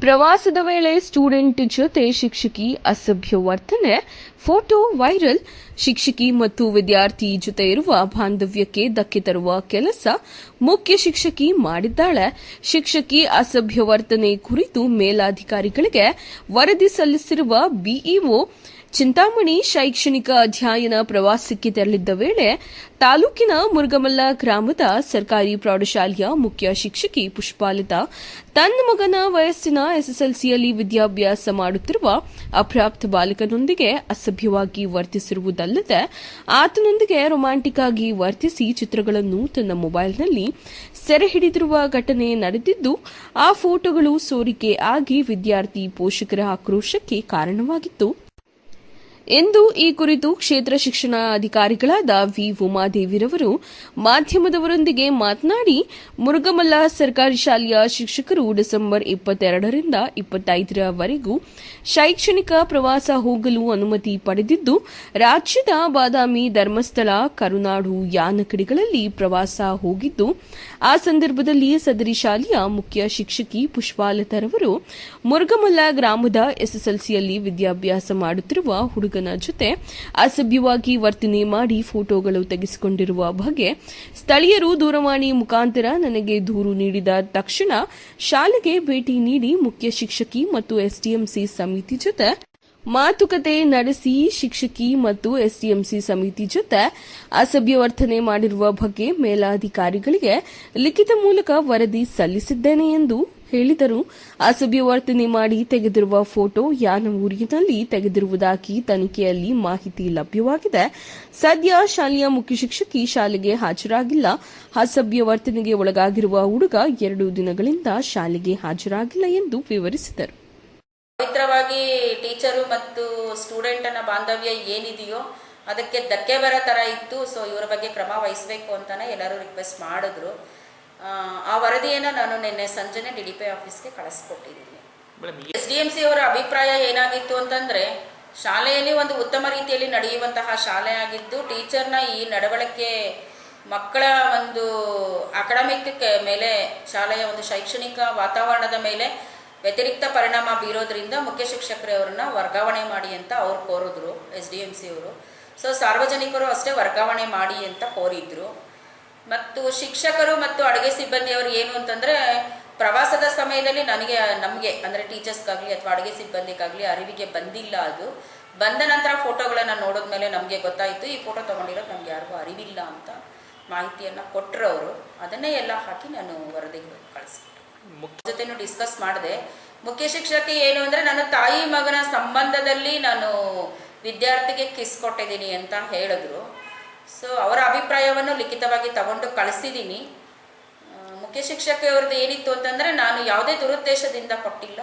ಪ್ರವಾಸದ ವೇಳೆ ಸ್ಟೂಡೆಂಟ್ ಜೊತೆ ಶಿಕ್ಷಕಿ ಅಸಭ್ಯ ವರ್ತನೆ ಫೋಟೋ ವೈರಲ್ ಶಿಕ್ಷಕಿ ಮತ್ತು ವಿದ್ಯಾರ್ಥಿ ಜೊತೆ ಇರುವ ಬಾಂಧವ್ಯಕ್ಕೆ ಧಕ್ಕೆ ತರುವ ಕೆಲಸ ಮುಖ್ಯ ಶಿಕ್ಷಕಿ ಮಾಡಿದ್ದಾಳೆ. ಶಿಕ್ಷಕಿ ಅಸಭ್ಯ ವರ್ತನೆ ಕುರಿತು ಮೇಲಾಧಿಕಾರಿಗಳಿಗೆ ವರದಿ ಸಲ್ಲಿಸಿರುವ ಬಿಇಒ ಚಿಂತಾಮಣಿ ಶೈಕ್ಷಣಿಕ ಅಧ್ಯಯನ ಪ್ರವಾಸಕ್ಕೆ ತೆರಳಿದ್ದ ವೇಳೆ ತಾಲೂಕಿನ ಮುರುಗಮಲ್ಲ ಗ್ರಾಮದ ಸರ್ಕಾರಿ ಪ್ರೌಢಶಾಲೆಯ ಮುಖ್ಯ ಶಿಕ್ಷಕಿ ಪುಷ್ಪಾಲಿತಾ ತನ್ನ ಮಗನ ವಯಸ್ಸಿನ ಎಸ್ಎಸ್ಎಲ್ಸಿಯಲ್ಲಿ ವಿದ್ಯಾಭ್ಯಾಸ ಮಾಡುತ್ತಿರುವ ಅಪ್ರಾಪ್ತ ಬಾಲಕನೊಂದಿಗೆ ಅಸಭ್ಯವಾಗಿ ವರ್ತಿಸಿರುವುದಲ್ಲದೆ ಆತನೊಂದಿಗೆ ರೊಮ್ಯಾಂಟಿಕ್ ಆಗಿ ವರ್ತಿಸಿ ಚಿತ್ರಗಳನ್ನು ತನ್ನ ಮೊಬೈಲ್ನಲ್ಲಿ ಸೆರೆ ಹಿಡಿದಿರುವ ಘಟನೆ ನಡೆದಿದ್ದು, ಆ ಫೋಟೋಗಳು ಸೋರಿಕೆ ಆಗಿ ವಿದ್ಯಾರ್ಥಿ ಪೋಷಕರ ಆಕ್ರೋಶಕ್ಕೆ ಕಾರಣವಾಗಿತ್ತು. ಎಂದು ಈ ಕುರಿತು ಕ್ಷೇತ್ರ ಶಿಕ್ಷಣ ಅಧಿಕಾರಿಗಳಾದ ವಿ. ಉಮಾದೇವಿರವರು ಮಾಧ್ಯಮದವರೊಂದಿಗೆ ಮಾತನಾಡಿ, ಮುರುಗಮಲ್ಲ ಸರ್ಕಾರಿ ಶಾಲೆಯ ಶಿಕ್ಷಕರು ಡಿಸೆಂಬರ್ ಇಪ್ಪತ್ತೆರಡರಿಂದ ಇಪ್ಪತ್ತೈದರವರೆಗೂ ಶೈಕ್ಷಣಿಕ ಪ್ರವಾಸ ಹೋಗಲು ಅನುಮತಿ ಪಡೆದಿದ್ದು, ರಾಜ್ಯದ ಬಾದಾಮಿ ಧರ್ಮಸ್ಥಳ, ಕರುನಾಡು, ಯಾನಕಡಿಗಳಲ್ಲಿ ಪ್ರವಾಸ ಹೋಗಿದ್ದು, ಆ ಸಂದರ್ಭದಲ್ಲಿ ಸದರಿ ಶಾಲೆಯ ಮುಖ್ಯ ಶಿಕ್ಷಕಿ ಪುಷ್ಪಾಲತರವರು ಮುರುಗಮಲ್ಲ ಗ್ರಾಮದ ಎಸ್ಎಸ್ಎಲ್ಸಿಯಲ್ಲಿ ವಿದ್ಯಾಭ್ಯಾಸ ಮಾಡುತ್ತಿರುವ ಹುಡುಗನ ಜೊತೆ ಅಸಭ್ಯವಾಗಿ ವರ್ತನೆ ಮಾಡಿ ಫೋಟೋಗಳು ತೆಗೆಸಿಕೊಂಡಿರುವ ಬಗ್ಗೆ ಸ್ಥಳೀಯರು ದೂರವಾಣಿ ಮುಖಾಂತರ ನನಗೆ ದೂರು ನೀಡಿದ ತಕ್ಷಣ ಶಾಲೆಗೆ ಭೇಟಿ ನೀಡಿ ಮುಖ್ಯ ಶಿಕ್ಷಕಿ ಮತ್ತು ಎಸ್ಡಿಎಂಸಿ ಸಮಿತಿ ಜೊತೆ ಮಾತುಕತೆ ನಡೆಸಿ ಶಿಕ್ಷಕಿ ಮತ್ತು ಎಸ್ಡಿಎಂಸಿ ಸಮಿತಿ ಜೊತೆ ಅಸಭ್ಯ ವರ್ತನೆ ಮಾಡಿರುವ ಬಗ್ಗೆ ಮೇಲಾಧಿಕಾರಿಗಳಿಗೆ ಲಿಖಿತ ಮೂಲಕ ವರದಿ ಸಲ್ಲಿಸಿದ್ದೇನೆ ಎಂದು ಹೇಳಿದರು ಅಸಭ್ಯ ವರ್ತನೆ ಮಾಡಿ ತೆಗೆದಿರುವ ಫೋಟೋ ಯಾನ ಊರಿನಲ್ಲಿ ತೆಗೆದಿರುವುದಾಗಿ ತನಿಖೆಯಲ್ಲಿ ಮಾಹಿತಿ ಲಭ್ಯವಾಗಿದೆ. ಸದ್ಯ ಶಾಲೆಯ ಮುಖ್ಯ ಶಿಕ್ಷಕಿ ಶಾಲೆಗೆ ಹಾಜರಾಗಿಲ್ಲ. ಅಸಭ್ಯ ವರ್ತನೆಗೆ ಒಳಗಾಗಿರುವ ಹುಡುಗ ಎರಡು ದಿನಗಳಿಂದ ಶಾಲೆಗೆ ಹಾಜರಾಗಿಲ್ಲ ಎಂದು ವಿವರಿಸಿದರು. ಪವಿತ್ರವಾಗಿ ಟೀಚರು ಮತ್ತು ಸ್ಟೂಡೆಂಟನ ಬಾಂಧವ್ಯ ಏನಿದೆಯೋ ಅದಕ್ಕೆ ಧಕ್ಕೆ ಬರೋ ಥರ ಇತ್ತು. ಸೊ ಇವರ ಬಗ್ಗೆ ಕ್ರಮ ವಹಿಸಬೇಕು ಅಂತಾನೆ ಎಲ್ಲರೂ ರಿಕ್ವೆಸ್ಟ್ ಮಾಡಿದ್ರು. ಆ ವರದಿಯನ್ನು ನಾನು ನಿನ್ನೆ ಸಂಜೆನೆ ಡಿ ಡಿ ಪಿ ಆಫೀಸ್ಗೆ ಕಳಿಸ್ಕೊಟ್ಟಿದ್ದೀನಿ. ಎಸ್ ಡಿ ಎಂ ಸಿ ಅವರ ಅಭಿಪ್ರಾಯ ಏನಾಗಿತ್ತು ಅಂತಂದರೆ ಶಾಲೆಯಲ್ಲಿ ಒಂದು ಉತ್ತಮ ರೀತಿಯಲ್ಲಿ ನಡೆಯುವಂತಹ ಶಾಲೆ ಆಗಿದ್ದು ಟೀಚರ್ನ ಈ ನಡವಳಿಕೆ ಮಕ್ಕಳ ಒಂದು ಅಕಾಡೆಮಿಕ್ ಮೇಲೆ ಶಾಲೆಯ ಒಂದು ಶೈಕ್ಷಣಿಕ ವಾತಾವರಣದ ಮೇಲೆ ವ್ಯತಿರಿಕ್ತ ಪರಿಣಾಮ ಬೀರೋದ್ರಿಂದ ಮುಖ್ಯ ಶಿಕ್ಷಕರವರನ್ನ ವರ್ಗಾವಣೆ ಮಾಡಿ ಅಂತ ಅವ್ರು ಕೋರಿದ್ರು ಎಸ್ ಡಿ ಎಂ ಸಿ ಅವರು. ಸೊ ಸಾರ್ವಜನಿಕರು ಅಷ್ಟೇ ವರ್ಗಾವಣೆ ಮಾಡಿ ಅಂತ ಕೋರಿದ್ರು. ಮತ್ತು ಶಿಕ್ಷಕರು ಮತ್ತು ಅಡುಗೆ ಸಿಬ್ಬಂದಿಯವರು ಏನು ಅಂತಂದರೆ ಪ್ರವಾಸದ ಸಮಯದಲ್ಲಿ ನನಗೆ ನಮಗೆ ಅಂದರೆ ಟೀಚರ್ಸ್ಗಾಗಲಿ ಅಥವಾ ಅಡುಗೆ ಸಿಬ್ಬಂದಿಗಾಗಲಿ ಅರಿವಿಗೆ ಬಂದಿಲ್ಲ ಅದು. ಬಂದ ನಂತರ ಫೋಟೋಗಳನ್ನು ನೋಡಿದ್ಮೇಲೆ ನಮಗೆ ಗೊತ್ತಾಯಿತು ಈ ಫೋಟೋ ತೊಗೊಂಡಿರೋದು ನಮಗೆ ಯಾರಿಗೂ ಅರಿವಿಲ್ಲ ಅಂತ ಮಾಹಿತಿಯನ್ನು ಕೊಟ್ಟರು ಅವರು. ಅದನ್ನೇ ಎಲ್ಲ ಹಾಕಿ ನಾನು ವರದಿಗೆ ಕಳಿಸ್ಬಿಟ್ಟು ಜೊತೆನೂ ಡಿಸ್ಕಸ್ ಮಾಡಿದೆ. ಮುಖ್ಯ ಶಿಕ್ಷಕಿ ಏನು ಅಂದರೆ ನನ್ನ ತಾಯಿ ಮಗನ ಸಂಬಂಧದಲ್ಲಿ ನಾನು ವಿದ್ಯಾರ್ಥಿಗೆ ಕಿಸ್ ಕೊಟ್ಟಿದ್ದೀನಿ ಅಂತ ಹೇಳಿದ್ರು. ಸೊ ಅವರ ಅಭಿಪ್ರಾಯವನ್ನು ಲಿಖಿತವಾಗಿ ತಗೊಂಡು ಕಳಿಸಿದ್ದೀನಿ ಮುಖ್ಯ ಶಿಕ್ಷಕಿಯವ್ರದ್ದು ಏನಿತ್ತು ಅಂತಂದರೆ ನಾನು ಯಾವುದೇ ದುರುದ್ದೇಶದಿಂದ ಕೊಟ್ಟಿಲ್ಲ.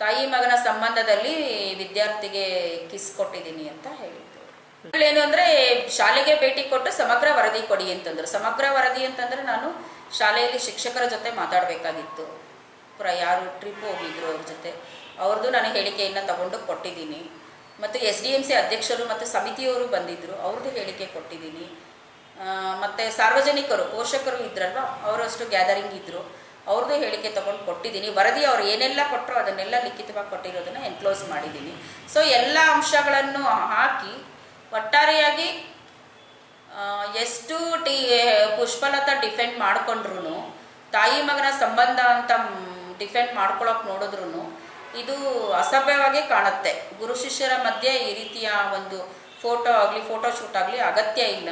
ತಾಯಿ ಮಗನ ಸಂಬಂಧದಲ್ಲಿ ವಿದ್ಯಾರ್ಥಿಗೆ ಕಿಸ್ ಕೊಟ್ಟಿದ್ದೀನಿ ಅಂತ ಹೇಳಿದ್ರು. ಏನು ಅಂದ್ರೆ ಶಾಲೆಗೆ ಭೇಟಿ ಕೊಟ್ಟು ಸಮಗ್ರ ವರದಿ ಕೊಡಿ ಅಂತಂದ್ರು. ಸಮಗ್ರ ವರದಿ ಅಂತಂದ್ರೆ ನಾನು ಶಾಲೆಯಲ್ಲಿ ಶಿಕ್ಷಕರ ಜೊತೆ ಮಾತಾಡಬೇಕಾಗಿತ್ತು. ಪುರ ಯಾರು ಟ್ರಿಪ್ ಹೋಗಿದ್ರು ಅವ್ರ ಜೊತೆ. ಅವ್ರದ್ದು ನಾನು ಹೇಳಿಕೆಯನ್ನು ತಗೊಂಡು ಕೊಟ್ಟಿದ್ದೀನಿ. ಮತ್ತು ಎಸ್ ಡಿ ಎಂ ಸಿ ಅಧ್ಯಕ್ಷರು ಮತ್ತು ಸಮಿತಿಯವರು ಬಂದಿದ್ದರು ಅವ್ರದ್ದು ಹೇಳಿಕೆ ಕೊಟ್ಟಿದ್ದೀನಿ. ಮತ್ತೆ ಸಾರ್ವಜನಿಕರು, ಪೋಷಕರು ಇದ್ರಲ್ವ, ಅವರಷ್ಟು ಗ್ಯಾದರಿಂಗ್ ಇದ್ದರು ಅವ್ರದ್ದು ಹೇಳಿಕೆ ತೊಗೊಂಡು ಕೊಟ್ಟಿದ್ದೀನಿ. ವರದಿ ಅವ್ರು ಏನೆಲ್ಲ ಕೊಟ್ಟರು ಅದನ್ನೆಲ್ಲ ಲಿಖಿತವಾಗಿ ಕೊಟ್ಟಿರೋದನ್ನು ಎನ್ಕ್ಲೋಸ್ ಮಾಡಿದ್ದೀನಿ. ಸೊ ಎಲ್ಲ ಅಂಶಗಳನ್ನು ಹಾಕಿ ಒಟ್ಟಾರೆಯಾಗಿ ಎಷ್ಟು ಟಿ ಪುಷ್ಪಲತಾ ಡಿಫೆಂಡ್ ಮಾಡಿಕೊಂಡ್ರು ತಾಯಿ ಮಗನ ಸಂಬಂಧ ಅಂತ ಡಿಫೆಂಡ್ ಮಾಡ್ಕೊಳ್ಳೋಕೆ ನೋಡಿದ್ರು ಇದು ಅಸಭ್ಯವಾಗಿ ಕಾಣುತ್ತೆ. ಗುರು ಶಿಷ್ಯರ ಮಧ್ಯೆ ಈ ರೀತಿಯ ಒಂದು ಫೋಟೋ ಆಗಲಿ ಫೋಟೋ ಶೂಟ್ ಆಗಲಿ ಅಗತ್ಯ ಇಲ್ಲ.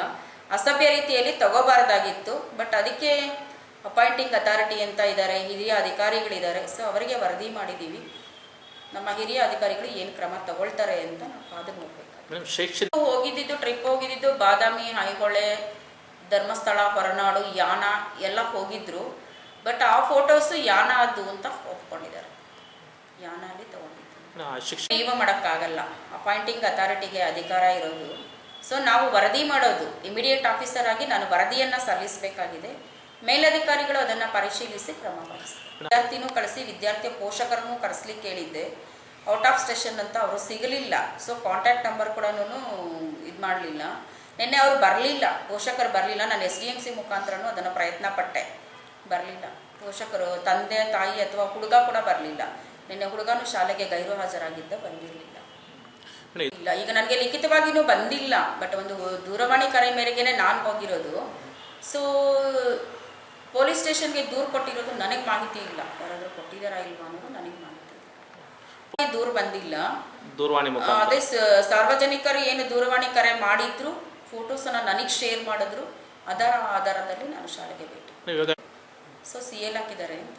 ಅಸಭ್ಯ ರೀತಿಯಲ್ಲಿ ತಗೋಬಾರ್ದಾಗಿತ್ತು ಬಟ್ ಅದಕ್ಕೆ ಅಪಾಯಿಂಟಿಂಗ್ ಅಥಾರಿಟಿ ಅಂತ ಇದ್ದಾರೆ ಹಿರಿಯ ಅಧಿಕಾರಿಗಳಿದ್ದಾರೆ ಸೊ ಅವರಿಗೆ ವರದಿ ಮಾಡಿದ್ದೀವಿ ನಮ್ಮ ಹಿರಿಯ ಅಧಿಕಾರಿಗಳು ಏನು ಕ್ರಮ ತಗೊಳ್ತಾರೆ ಅಂತ ನಾವು ಕಾದು ನೋಡ್ಬೇಕು. ಹೋಗಿದ್ದಿದ್ದು ಟ್ರಿಪ್ ಹೋಗಿದ್ದಿದ್ದು ಬಾದಾಮಿ ಐಹೊಳೆ ಧರ್ಮಸ್ಥಳ ಹೊರನಾಡು ಯಾನ ಎಲ್ಲ ಹೋಗಿದ್ರು ಬಟ್ ಆ ಫೋಟೋಸು ಯಾನ ಅದು ಅಂತ ಒಪ್ಕೊಂಡಿದ್ದಾರೆ. ಯಾನ ಅಲ್ಲಿ ತಗೊಂಡಿದ್ರು ಆ ಶಿಕ್ಷಣ ಮಾಡೋಕ್ಕಾಗಲ್ಲ. ಅಪಾಯಿಂಟಿಂಗ್ ಅಥಾರಿಟಿಗೆ ಅಧಿಕಾರ ಇರೋದು. ಸೊ ನಾವು ವರದಿ ಮಾಡೋದು. ಇಮಿಡಿಯೇಟ್ ಆಫೀಸರ್ ಆಗಿ ನಾನು ವರದಿಯನ್ನು ಸಲ್ಲಿಸಬೇಕಾಗಿದೆ. ಮೇಲಧಿಕಾರಿಗಳು ಅದನ್ನು ಪರಿಶೀಲಿಸಿ ಕ್ರಮ ವಹಿಸ್ತಾರೆ ವಿದ್ಯಾರ್ಥಿನೂ ಕಳಿಸಿ, ವಿದ್ಯಾರ್ಥಿಯ ಪೋಷಕರನ್ನು ಕರೆಸ್ಲಿಕ್ಕೆ ಕೇಳಿದ್ದೆ. ಔಟ್ ಆಫ್ ಸ್ಟೇಷನ್ ಅಂತ ಅವರು ಸಿಗಲಿಲ್ಲ. ಸೊ ಕಾಂಟ್ಯಾಕ್ಟ್ ನಂಬರ್ ಕೂಡ ಇದು ಮಾಡಲಿಲ್ಲ. ನಿನ್ನೆ ಅವರು ಬರಲಿಲ್ಲ. ಪೋಷಕರು ಬರಲಿಲ್ಲ. ನಾನು ಎಸ್ ಡಿ ಎಂ ಸಿ ಮುಖಾಂತರನೂ ಅದನ್ನು ಪ್ರಯತ್ನ ಪಟ್ಟೆ ಬರಲಿಲ್ಲ. ಪೋಷಕರು, ತಂದೆ, ತಾಯಿ ಅಥವಾ ಹುಡುಗ ಕೂಡ ಬರಲಿಲ್ಲ. ನಿನ್ನೆ ಹುಡುಗನು ಶಾಲೆಗೆ ಗೈರು ಹಾಜರಾಗಿದ್ದ ಬಂದಿರಲಿಲ್ಲ. ಇಲ್ಲ ಈಗ ನನಗೆ ಲಿಖಿತವಾಗಿನೂ ಬಂದಿಲ್ಲ ಬಟ್ ಒಂದು ದೂರವಾಣಿ ಕರೆ ಮೇರೆಗೆ ನಾನು ಹೋಗಿರೋದು. ಸೊ ಪೊಲೀಸ್ ಸ್ಟೇಷನ್ಗೆ ದೂರು ಕೊಟ್ಟಿರೋದು ನನಗೆ ಮಾಹಿತಿ ಇಲ್ಲ. ಯಾರಾದರೂ ಕೊಟ್ಟಿದ್ದಾರಾ ಇಲ್ವಾ ಅನ್ನೋದು ನನಗೆ ಮಾಹಿತಿ ಇಲ್ಲ. ದೂರು ಬಂದಿಲ್ಲ. ದೂರವಾಣಿ ಅದೇ ಸಾರ್ವಜನಿಕರು ಏನು ದೂರವಾಣಿ ಕರೆ ಮಾಡಿದ್ರು ಫೋಟೋಸನ್ನು ನನಗೆ ಶೇರ್ ಮಾಡಿದ್ರು ಅದರ ಆಧಾರದಲ್ಲಿ ನಾನು ಶಾಲೆಗೆ ಭೇಟಿ. ಸೊ ಸಿ ಎಲ್ ಹಾಕಿದ್ದಾರೆ ಅಂತ.